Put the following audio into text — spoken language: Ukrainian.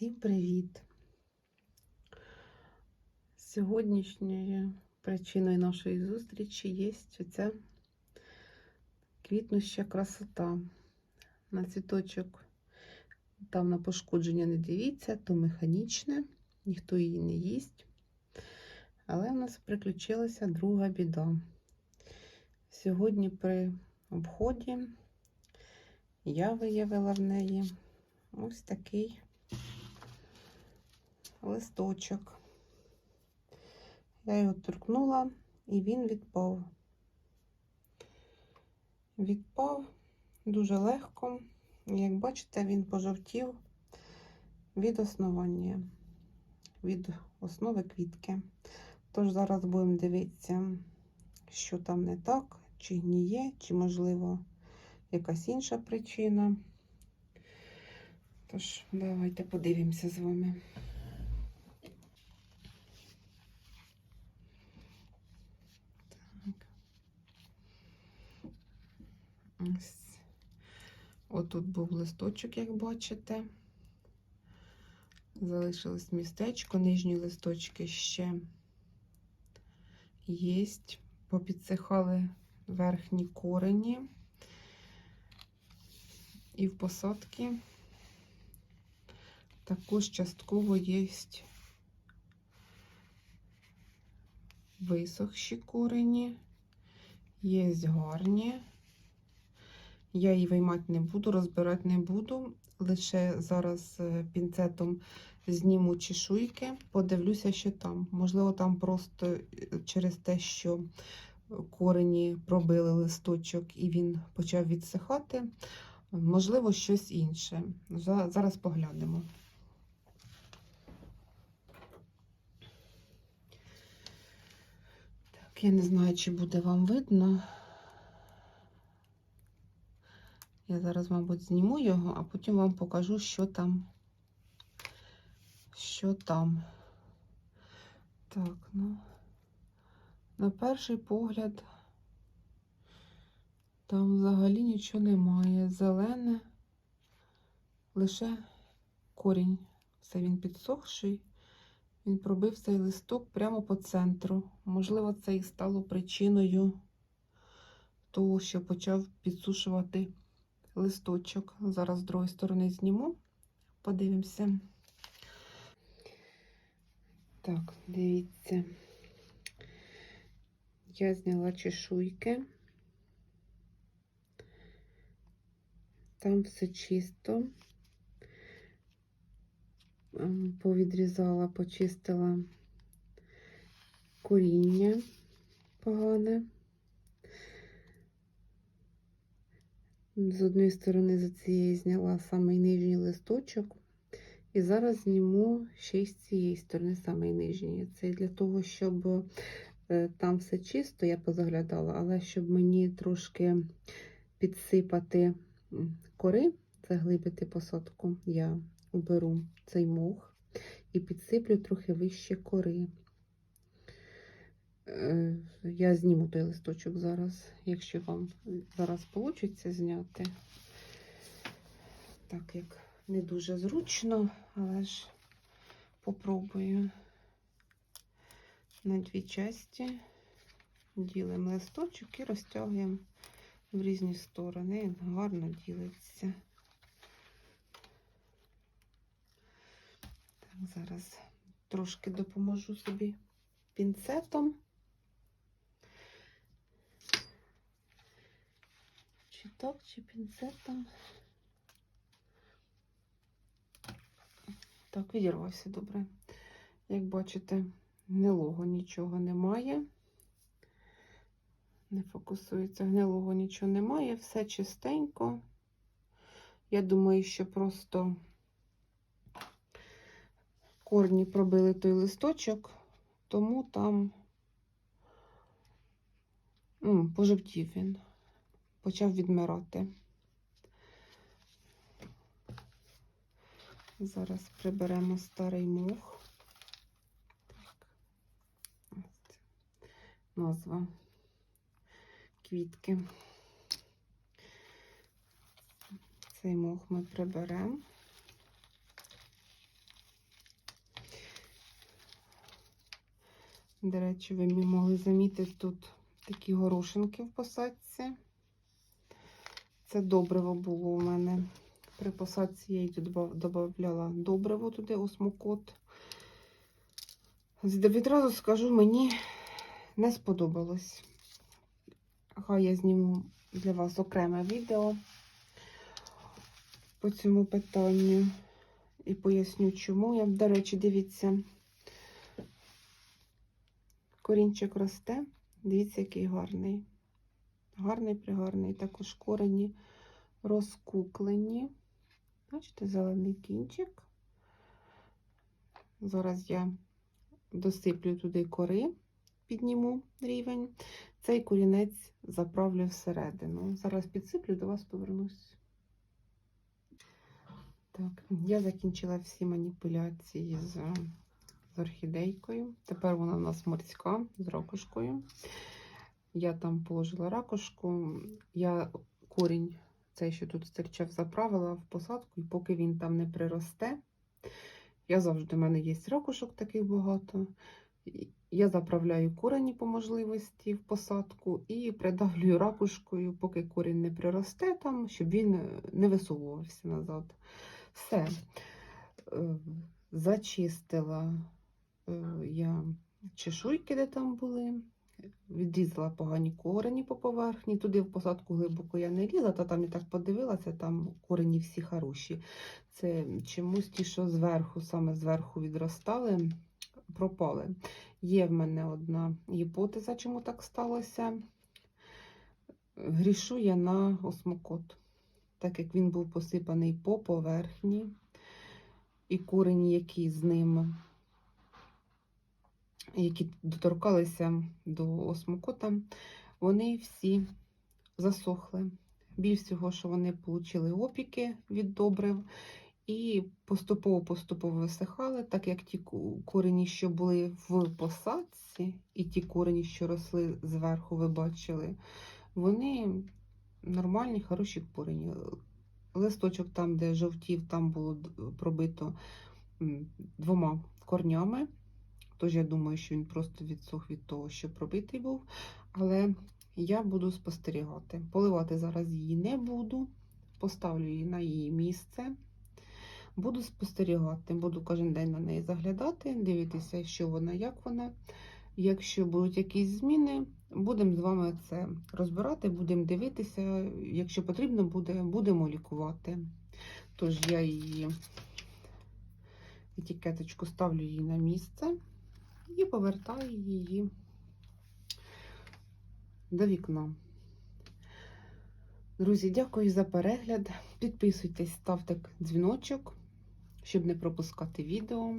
Всім привіт! Сьогоднішньою причиною нашої зустрічі є оця квітнуща красота. На цвіточок там на пошкодження не дивіться, то механічне, ніхто її не їсть. Але в нас приключилася друга біда. Сьогодні при обході я виявила в неї ось такий листочок. Я його торкнула і він відпав. Відпав дуже легко. Як бачите, він пожовтів від основання, від основи квітки. Тож зараз будемо дивитися, що там не так, чи гніє, чи, можливо, якась інша причина. Тож, давайте подивимося з вами. Ось. Отут був листочок, як бачите. Залишилось містечко, нижні листочки ще є. Попідсихали верхні корені. І в посадки також частково є висохші корені, є гарні. Я її виймати не буду, розбирати не буду. Лише зараз е, пінцетом зніму чешуйки, подивлюся, що там. Можливо, там просто е, через те, що корені пробили листочок і він почав відсихати. Можливо, щось інше. Зараз поглянемо. Так, я не знаю, чи буде вам видно. Я зараз, мабуть, зніму його, а потім вам покажу, що там. Що там. Так, ну, на перший погляд, там взагалі нічого немає. Зелене, лише корінь. Все він підсохший. Він пробив цей листок прямо по центру. Можливо, це і стало причиною того, що почав підсушувати листочок. Зараз з другої сторони зніму, подивимося. Так, дивіться, я зняла чешуйки. Там все чисто. Повідрізала, почистила коріння погане. З однієї сторони, за цієї зняла самий нижній листочок. І зараз зніму ще й з цієї сторони, самий нижній. Це для того, щоб е, там все чисто, я позаглядала, але щоб мені трошки підсипати кори, заглибити посадку, я уберу цей мох і підсиплю трохи вище кори. Е, я зніму той листочок зараз, якщо вам зараз вийде зняти. Так як не дуже зручно, але ж попробую на дві часті, ділимо листочок і розтягуємо в різні сторони. Гарно ділиться. Так, зараз трошки допоможу собі пінцетом. Чи чи пінцетом. Так, відірвався добре. Як бачите, гнилого нічого немає. Не фокусується, гнилого нічого немає, все чистенько. Я думаю, що просто корні пробили той листочок, тому там М, пожовтів він, почав відмирати. Зараз приберемо старий мух. Так. Назва квітки. Цей мух ми приберемо. До речі, ви могли замітити тут такі горошинки в посадці. Це добриво було у мене. При посадці я їй додавала добриво туди, осмокот. Відразу скажу, мені не сподобалось. Хай я зніму для вас окреме відео по цьому питанню і поясню, чому. Я, до речі, дивіться, корінчик росте. Дивіться, який гарний. Гарний, пригарний. Також корені розкуклені. Бачите, зелений кінчик. Зараз я досиплю туди кори, підніму рівень. Цей корінець заправлю всередину. Зараз підсиплю, до вас повернусь. Так, я закінчила всі маніпуляції з, з орхідейкою. Тепер вона у нас морська з ракушкою. Я там положила ракушку, я корінь, цей, що тут стирчав, заправила в посадку, і поки він там не приросте, я завжди, в мене є ракушок таких багато. Я заправляю корені по можливості в посадку і придавлюю ракушкою, поки корінь не приросте там, щоб він не висовувався назад. Все. Е, Зачистила е, я чешуйки, де там були. Відрізала погані корені по поверхні. Туди в посадку глибоко я не лізла, та там я так подивилася, там корені всі хороші. Це чомусь ті, що зверху, саме зверху відростали, пропали. Є в мене одна гіпотеза, чому так сталося. Грішу я на осмокот, так як він був посипаний по поверхні, і корені, які з ним які доторкалися до осмокота, вони всі засохли. Більш всього, що вони отримали опіки від добрив і поступово-поступово висихали, так як ті корені, що були в посадці, і ті корені, що росли зверху, ви бачили, вони нормальні, хороші корені. Листочок там, де жовтів, там було пробито двома корнями. Тож я думаю, що він просто відсох від того, що пробитий був. Але я буду спостерігати. Поливати зараз її не буду. Поставлю її на її місце. Буду спостерігати, буду кожен день на неї заглядати, дивитися, що вона, як вона. Якщо будуть якісь зміни, будемо з вами це розбирати, будемо дивитися. Якщо потрібно буде, будемо лікувати. Тож я її етикеточку ставлю її на місце і повертаю її до вікна. Друзі, дякую за перегляд. Підписуйтесь, ставте дзвіночок, щоб не пропускати відео.